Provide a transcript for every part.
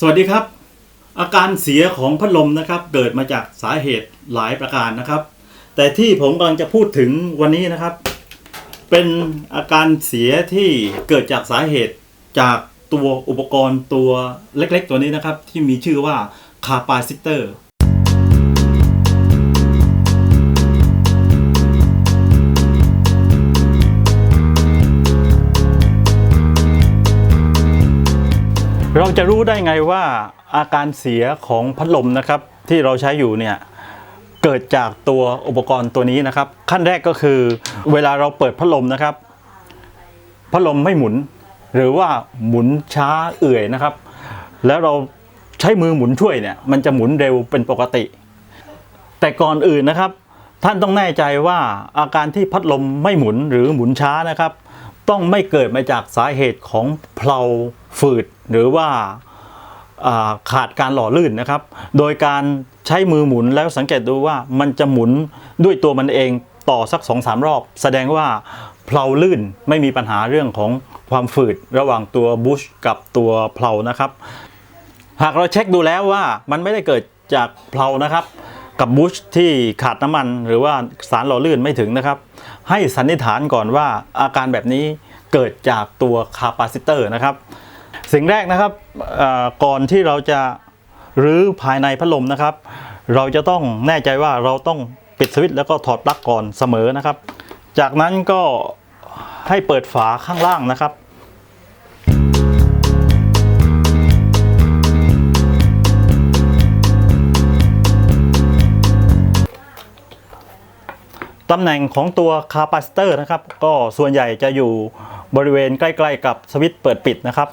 สวัสดีครับ อาการเสียของพัดลมนะครับ เกิดมาจากสาเหตุหลายประการนะครับ แต่ที่ผมกำลังจะพูดถึงวันนี้นะครับ เป็นอาการเสียที่เกิดจากสาเหตุจากตัวอุปกรณ์ตัวเล็กๆ ตัวนี้นะครับ ที่มีชื่อว่าคาปาซิเตอร์ เราจะรู้ได้ไงว่าอาการเสียของพัดลมนะครับ ที่เราใช้อยู่เนี่ยเกิดจากตัวอุปกรณ์ตัวนี้นะครับ ขั้นแรกก็คือ เวลาเราเปิดพัดลมนะครับ พัดลมไม่หมุน หรือว่าหมุนช้าเอื่อยนะครับ แล้วเราใช้มือหมุนช่วยเนี่ยมันจะหมุนเร็วเป็นปกติ แต่ก่อนอื่นนะครับ ท่านต้องแน่ใจว่าอาการที่พัดลมไม่หมุนหรือหมุนช้านะครับ ต้องไม่เกิดมาจากสาเหตุของเพลาฝืดหรือว่าขาดการหล่อลื่นนะครับ โดยการใช้มือหมุนแล้วสังเกตดูว่ามันจะหมุนด้วยตัวมันเองต่อสัก2อสารอบ แสดงว่าเพลาลื่นไม่มีปัญหาเรื่องของความฝืดระหว่างตัวบุชกับตัวเพลานะครับ หากเราเช็คดูแล้วว่ามันไม่ได้เกิดจากเพลานะครับ กับบูชที่ขาดน้ำมันหรือว่าสารหล่อลื่นไม่ถึงนะครับ ให้สันนิษฐานก่อนว่าอาการแบบนี้เกิดจากตัวคาปาซิเตอร์นะครับ สิ่งแรกนะครับก่อนที่เราจะรื้อภายในพัดลมนะครับ เราจะต้องแน่ใจว่าเราต้องปิดสวิตช์แล้วก็ถอดปลั๊กก่อนเสมอนะครับ จากนั้นก็ให้เปิดฝาข้างล่างนะครับ ตำแหน่งของตัวคาปาซิเตอร์นะครับ ก็ส่วนใหญ่จะอยู่บริเวณใกล้ๆกับสวิตช์เปิดปิดนะครับ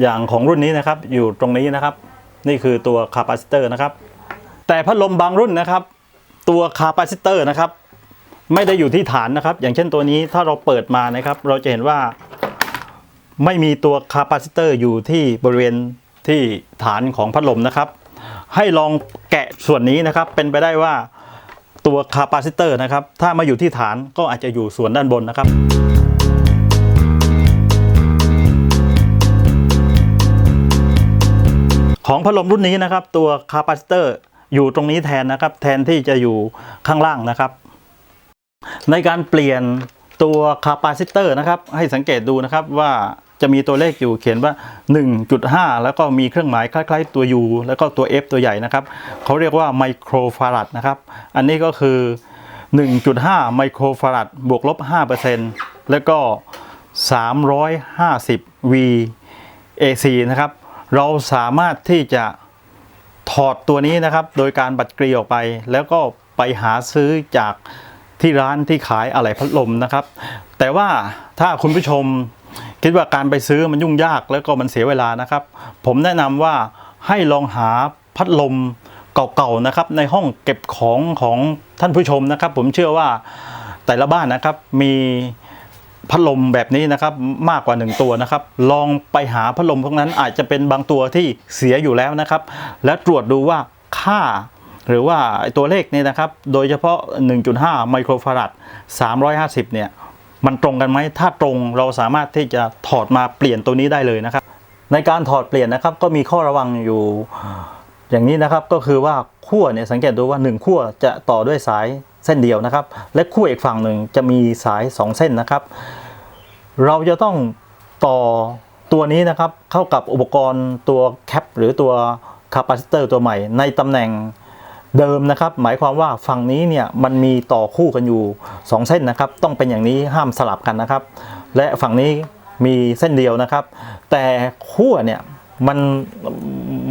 อย่างของรุ่นนี้นะครับอยู่ตรงนี้นะครับ นี่คือตัวคาปาซิเตอร์นะครับ แต่พัดลมบางรุ่นนะครับ ตัวคาปาซิเตอร์นะครับ ไม่ได้อยู่ที่ฐานนะครับ อย่างเช่นตัวนี้ถ้าเราเปิดมานะครับ เราจะเห็นว่าไม่มีตัวคาปาซิเตอร์อยู่ที่บริเวณที่ฐานของพัดลมนะครับ ให้ลองแกะส่วนนี้นะครับ เป็นไปได้ว่า ตัวคาปาซิเตอร์นะครับ ถ้ามาอยู่ที่ฐานก็อาจจะอยู่ส่วนด้านบนนะครับ ของพัดลมรุ่นนี้นะครับ ตัวคาปาซิเตอร์อยู่ตรงนี้แทนนะครับ แทนที่จะอยู่ข้างล่างนะครับ ในการเปลี่ยนตัวคาปาซิเตอร์นะครับ ให้สังเกตดูนะครับว่า จะมีตัวเลขอยู่เขียนว่า 1.5 แล้วก็มีเครื่องหมายคล้ายๆตัว U แล้วก็ตัว F ตัวใหญ่นะครับเขาเรียกว่าไมโครฟารัดนะครับ อันนี้ก็คือ 1.5 ไมโครฟารัดบวกลบ 5%แล้วก็ 350 VAC นะครับ เราสามารถที่จะถอดตัวนี้นะครับ โดยการบัดกรีออกไป แล้วก็ไปหาซื้อจากที่ร้านที่ขายอะไหล่พัดลมนะครับ แต่ว่าถ้าคุณผู้ชม คิดว่าการไปซื้อมันยุ่งยากแล้วก็มันเสียเวลานะครับ ผมแนะนำว่าให้ลองหาพัดลมเก่าๆนะครับในห้องเก็บของของท่านผู้ชมนะครับ ผมเชื่อว่าแต่ละบ้านนะครับมีพัดลมแบบนี้นะครับมากกว่า 1 ตัวนะครับ ลองไปหาพัดลมพวกนั้นอาจจะเป็นบางตัวที่เสียอยู่แล้วนะครับ และตรวจดูว่าค่าหรือว่าตัวเลขนี่นะครับ โดยเฉพาะ 1.5 ไมโครฟารัด350 เนี่ย มันตรงกันไหมถ้าตรงเราสามารถที่จะถอดมาเปลี่ยนตัวนี้ได้เลยนะครับ ในการถอดเปลี่ยนนะครับก็มีข้อระวังอยู่อย่างนี้นะครับก็คือว่าขั้วเนี่ยสังเกตดูว่า 1 ขั้วจะต่อด้วยสายเส้นเดียวนะครับ และขั้วอีกฝั่งหนึ่งจะมีสาย 2 เส้นนะครับ เราจะต้องต่อตัวนี้นะครับเข้ากับอุปกรณ์ตัวแคปหรือตัวคาปาซิเตอร์ตัวใหม่ในตำแหน่ง เดิมนะครับ หมายความว่าฝั่งนี้เนี่ยมันมีต่อคู่กันอยู่ 2 เส้นนะครับ ต้องเป็นอย่างนี้ห้ามสลับกันนะครับ และฝั่งนี้มีเส้นเดียวนะครับ แต่ขั้วเนี่ยมัน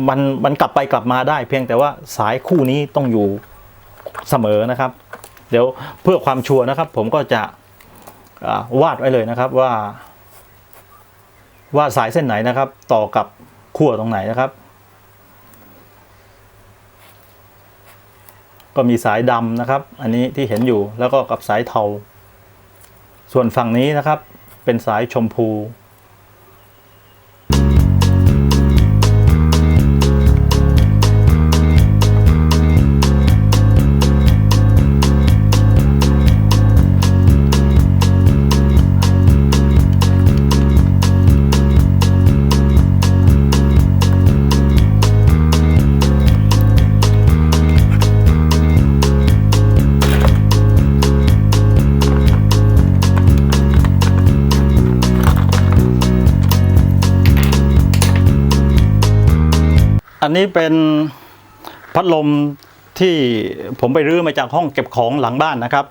มันมันกลับไปกลับมาได้ เพียงแต่ว่าสายคู่นี้ต้องอยู่เสมอนะครับ เดี๋ยวเพื่อความชัวร์นะครับ ผมก็จะวาดไว้เลยนะครับว่า ว่าสายเส้นไหนนะครับ ต่อกับขั้วตรงไหนนะครับ ก็มีสายดำนะครับ อันนี้ที่เห็นอยู่แล้วก็กับสายเทา ส่วนฝั่งนี้นะครับเป็นสายชมพู อันนี้เป็นพัดลมที่ผมไปรื้อมาจากห้องเก็บของหลังบ้านนะครับ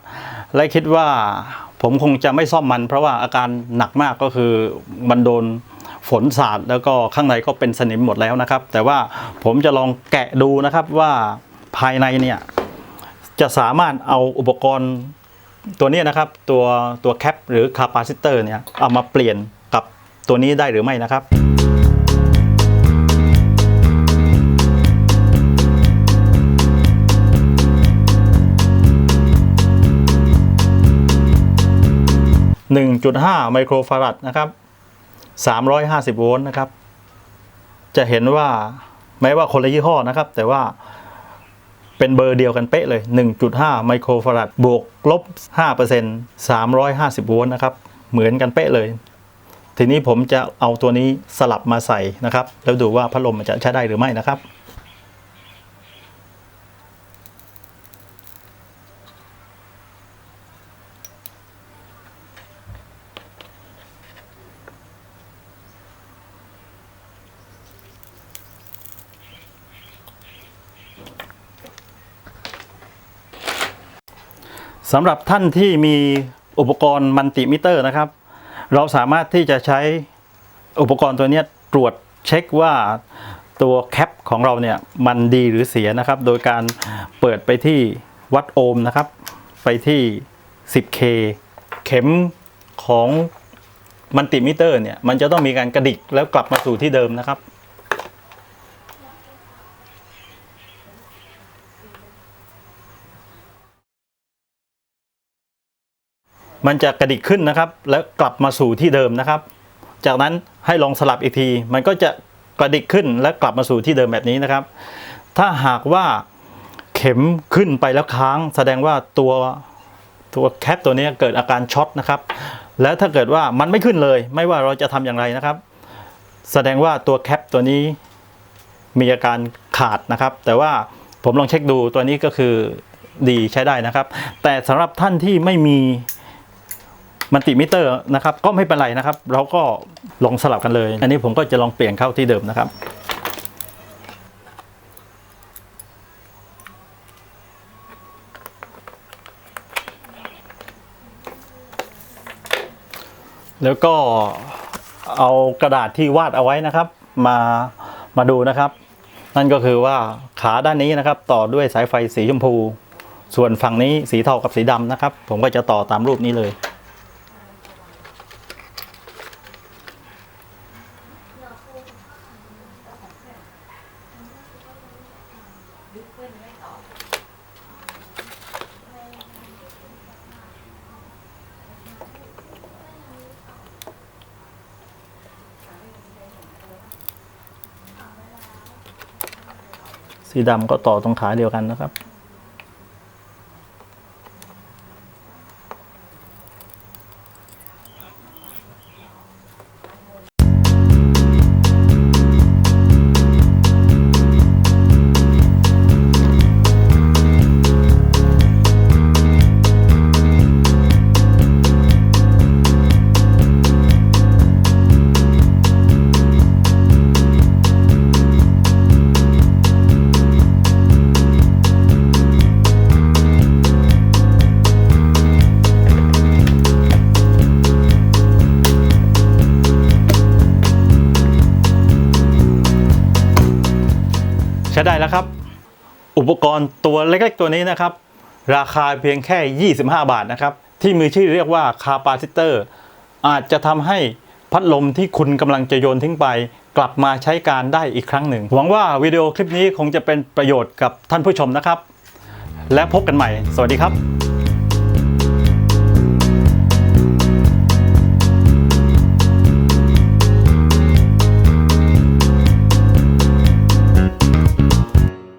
และคิดว่าผมคงจะไม่ซ่อมมัน เพราะว่าอาการหนักมากก็คือมันโดนฝนสาดแล้วก็ข้างในก็เป็นสนิมหมดแล้วนะครับ แต่ว่าผมจะลองแกะดูนะครับว่าภายในเนี่ยจะสามารถเอาอุปกรณ์ตัวนี้นะครับ ตัวตัวแคปหรือคาปาซิเตอร์เนี่ยเอามาเปลี่ยนกับตัวนี้ได้หรือไม่นะครับ 1.5 ไมโครฟารัดนะครับ 350 โวลต์นะครับ จะเห็นว่าแม้ว่าคนละยี่ห้อนะครับ แต่ว่าเป็นเบอร์เดียวกันเป๊ะเลย 1.5 ไมโครฟารัดบวกลบ 5% 350 โวลต์นะครับ เหมือนกันเป๊ะเลย ทีนี้ผมจะเอาตัวนี้สลับมาใส่นะครับ แล้วดูว่าพัดลมมันจะใช้ได้หรือไม่นะครับ สำหรับท่านที่มีอุปกรณ์มัลติมิเตอร์นะครับ เราสามารถที่จะใช้อุปกรณ์ตัวนี้ตรวจเช็คว่าตัวแคปของเราเนี่ยมันดีหรือเสียนะครับ โดยการเปิดไปที่วัดโอห์มนะครับ ไปที่ 10K เข็มของมัลติมิเตอร์เนี่ยมันจะต้องมีการกระดิกแล้วกลับมาสู่ที่เดิมนะครับ มันจะกระดิกขึ้นนะครับ แล้วกลับมาสู่ที่เดิมนะครับ จากนั้นให้ลองสลับอีกที มันก็จะกระดิกขึ้นและกลับมาสู่ที่เดิมแบบนี้นะครับ ถ้าหากว่าเข็มขึ้นไปแล้วค้าง แสดงว่าตัวตัวแคปตัวนี้เกิดอาการช็อตนะครับ แล้วถ้าเกิดว่ามันไม่ขึ้นเลย ไม่ว่าเราจะทำอย่างไรนะครับ แสดงว่าตัวแคปตัวนี้มีอาการขาดนะครับ แต่ว่าผมลองเช็คดูตัวนี้ก็คือดีใช้ได้นะครับ แต่สำหรับท่านที่ไม่มี มัลติมิเตอร์นะครับก็ไม่เป็นไรนะครับ เราก็ลองสลับกันเลย อันนี้ผมก็จะลองเปลี่ยนเข้าที่เดิมนะครับแล้วก็เอากระดาษที่วาดเอาไว้นะครับ มามาดูนะครับ นั่นก็คือว่าขาด้านนี้นะครับ ต่อด้วยสายไฟสีชมพู ส่วนฝั่งนี้สีเทากับสีดำนะครับ ผมก็จะต่อตามรูปนี้เลย สีดำก็ต่อตรงขาเดียวกันนะครับ ใช้ได้แล้วครับ อุปกรณ์ตัวเล็กๆตัวนี้นะครับ ราคาเพียงแค่ 25 บาทนะครับ ที่มีชื่อเรียกว่าคาปาซิเตอร์อาจจะทำให้พัดลมที่คุณกำลังจะโยนทิ้งไป กลับมาใช้การได้อีกครั้งหนึ่ง หวังว่าวิดีโอคลิปนี้คงจะเป็นประโยชน์กับท่านผู้ชมนะครับ และพบกันใหม่ สวัสดีครับ